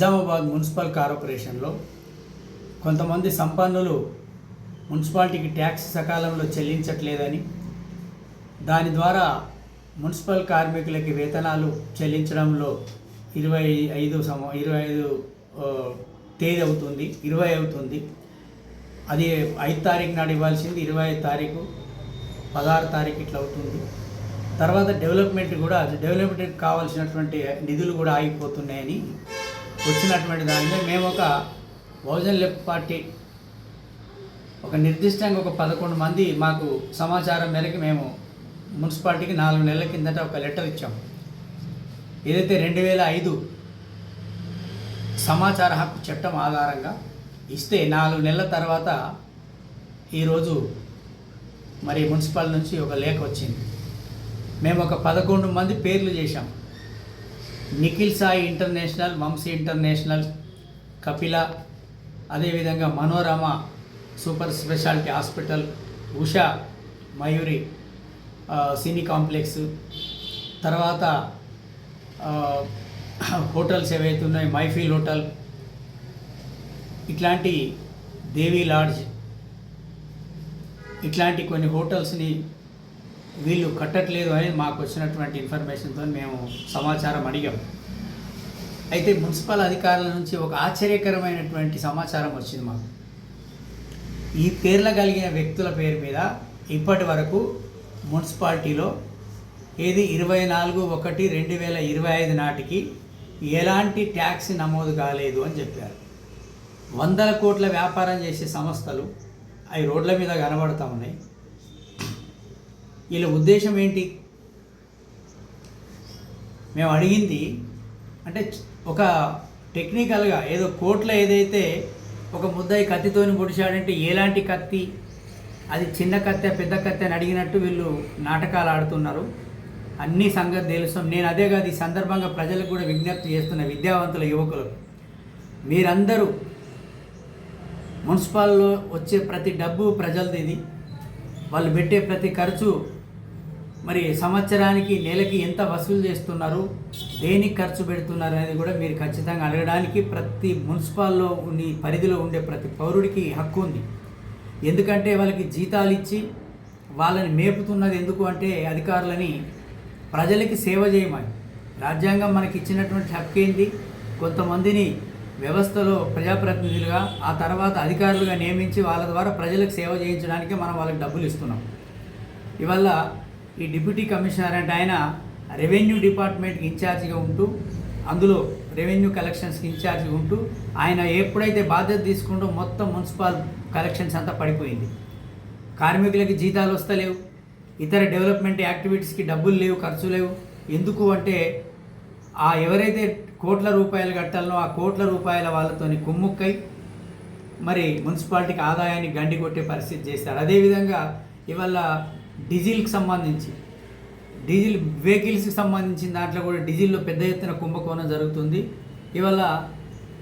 Nizamabad municipal కార్పొరేషన్లో కొంతమంది సంపన్నులు మున్సిపాలిటీకి ట్యాక్స్ సకాలంలో చెల్లించట్లేదని దాని ద్వారా మున్సిపల్ కార్మికులకి వేతనాలు చెల్లించడంలో ఇరవై ఐదు సమ ఇరవై ఐదు తేదీ అవుతుంది ఇరవై అవుతుంది. అది ఐదు తారీఖు నాడు ఇవ్వాల్సింది ఇరవై ఐదు తారీఖు పదహారు తారీఖు ఇట్లా అవుతుంది. తర్వాత డెవలప్మెంట్ కూడా డెవలప్మెంట్కి కావాల్సినటువంటి నిధులు కూడా ఆగిపోతున్నాయని వచ్చినటువంటి దానిలో మేము ఒక బహుజన్ లెఫ్ట్ పార్టీ ఒక నిర్దిష్టంగా ఒక పదకొండు మంది మాకు సమాచారం మేరకు మేము మున్సిపాలిటీకి నాలుగు నెలల కిందట ఒక లెటర్ ఇచ్చాము ఏదైతే రెండు వేల ఐదు సమాచార హక్కు చట్టం ఆధారంగా ఇస్తే నాలుగు నెలల తర్వాత ఈరోజు మరి మున్సిపల్ నుంచి ఒక లేఖ వచ్చింది. మేము ఒక పదకొండు మంది పేర్లు చేశాం. నిఖిల్ సాయి ఇంటర్నేషనల్ వంశీ ఇంటర్నేషనల్ కపిల అదేవిధంగా Manorama super speciality hospital Usha Mayuri cine complex తర్వాత హోటల్స్ ఏవైతే ఉన్నాయో మైఫీల్ హోటల్ ఇట్లాంటి దేవి లాడ్జ్ ఇట్లాంటి కొన్ని హోటల్స్ని వీళ్ళు కట్టట్లేదు అని మాకు వచ్చినటువంటి ఇన్ఫర్మేషన్తో మేము సమాచారం అడిగాం. అయితే మున్సిపల్ అధికారుల నుంచి ఒక ఆశ్చర్యకరమైనటువంటి సమాచారం వచ్చింది మాకు. ఈ పేర్ల కలిగిన వ్యక్తుల పేరు మీద ఇప్పటి వరకు మున్సిపాలిటీలో ఏది ఇరవై నాలుగు ఒకటి రెండు వేల ఇరవై ఐదు నాటికి ఎలాంటి ట్యాక్స్ నమోదు కాలేదు అని చెప్పారు. వందల కోట్ల వ్యాపారం చేసే సంస్థలు అవి రోడ్ల మీద కనబడతా ఉన్నాయి. వీళ్ళ ఉద్దేశం ఏంటి? మేము అడిగింది అంటే ఒక టెక్నికల్గా ఏదో కోట్ల ఏదైతే ఒక ముద్దాయి కత్తితోని పొడిచాడంటే ఎలాంటి కత్తి? అది చిన్న కత్తి పెద్ద కత్తి అని అడిగినట్టు వీళ్ళు నాటకాలు ఆడుతున్నారు. అన్ని సంగతి తెలుస్తాం. నేను అదే కాదు ఈ సందర్భంగా ప్రజలకు కూడా విజ్ఞప్తి చేస్తున్న విద్యావంతుల యువకులు మీరందరూ మున్సిపాల్లో వచ్చే ప్రతి డబ్బు ప్రజలది ఇది. వాళ్ళు పెట్టే ప్రతి ఖర్చు మరి సంవత్సరానికి నెలకి ఎంత వసూలు చేస్తున్నారు? దేనికి ఖర్చు పెడుతున్నారు అనేది కూడా మీరు ఖచ్చితంగా అడగడానికి ప్రతి మున్సిపాల్లో ఉండి పరిధిలో ఉండే ప్రతి పౌరుడికి హక్కు ఉంది. ఎందుకంటే వాళ్ళకి జీతాలు ఇచ్చి వాళ్ళని మేపుతున్నది ఎందుకు అంటే అధికారులని ప్రజలకి సేవ చేయమని. రాజ్యాంగం మనకి ఇచ్చినటువంటి హక్కు ఏంది? కొంతమందిని వ్యవస్థలో ప్రజాప్రతినిధులుగా ఆ తర్వాత అధికారులుగా నియమించి వాళ్ళ ద్వారా ప్రజలకు సేవ చేయించడానికి మనం వాళ్ళకి డబ్బులు ఇస్తున్నాం. ఇవల్ల ఈ డిప్యూటీ కమిషనర్ అంటే ఆయన రెవెన్యూ డిపార్ట్మెంట్కి ఇన్ఛార్జిగా ఉంటూ అందులో రెవెన్యూ కలెక్షన్స్కి ఇన్ఛార్జిగా ఉంటూ ఆయన ఎప్పుడైతే బాధ్యత తీసుకుంటూ మొత్తం మున్సిపల్ కలెక్షన్స్ అంతా పడిపోయింది. కార్మికులకి జీతాలు వస్తలేవు. ఇతర డెవలప్మెంట్ యాక్టివిటీస్కి డబ్బులు లేవు ఖర్చు లేవు. ఎందుకు అంటే ఆ ఎవరైతే కోట్ల రూపాయలు కట్టాలనో ఆ కోట్ల రూపాయల వాళ్ళతోని కుమ్ముక్కై మరి మున్సిపాలిటీకి ఆదాయాన్ని గండి కొట్టే పరిస్థితి చేస్తారు. అదేవిధంగా ఇవాళ డీజిల్కి సంబంధించి డీజిల్ వెహికల్స్కి సంబంధించిన దాంట్లో కూడా డీజిల్లో పెద్ద ఎత్తున కుంభకోణం జరుగుతుంది. ఇవాళ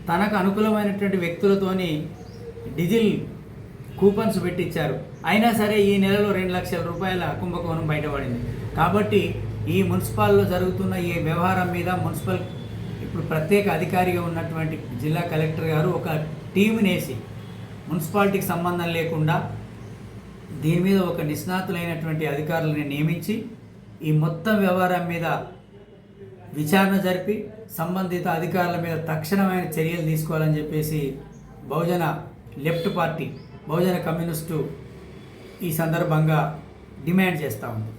తనకు అనుకూలమైనటువంటి వ్యక్తులతోని డీజిల్ కూపన్స్ పెట్టించారు అయినా సరే ఈ నెలలో రెండు లక్షల రూపాయల కుంభకోణం బయటపడింది. కాబట్టి ఈ మున్సిపాల్లో జరుగుతున్న ఈ వ్యవహారం మీద మున్సిపల్ ఇప్పుడు ప్రత్యేక అధికారిగా ఉన్నటువంటి జిల్లా కలెక్టర్ గారు ఒక టీంనేసి మున్సిపాలిటీకి సంబంధం లేకుండా దీని మీద ఒక నిష్ణాతులైనటువంటి అధికారులని నియమించి ఈ మొత్తం వ్యవహారం మీద విచారణ జరిపి సంబంధిత అధికారుల మీద తక్షణమైన చర్యలు తీసుకోవాలని చెప్పేసి Bahujan left party Bahujan communist ఈ సందర్భంగా డిమాండ్ చేస్తూ ఉంది.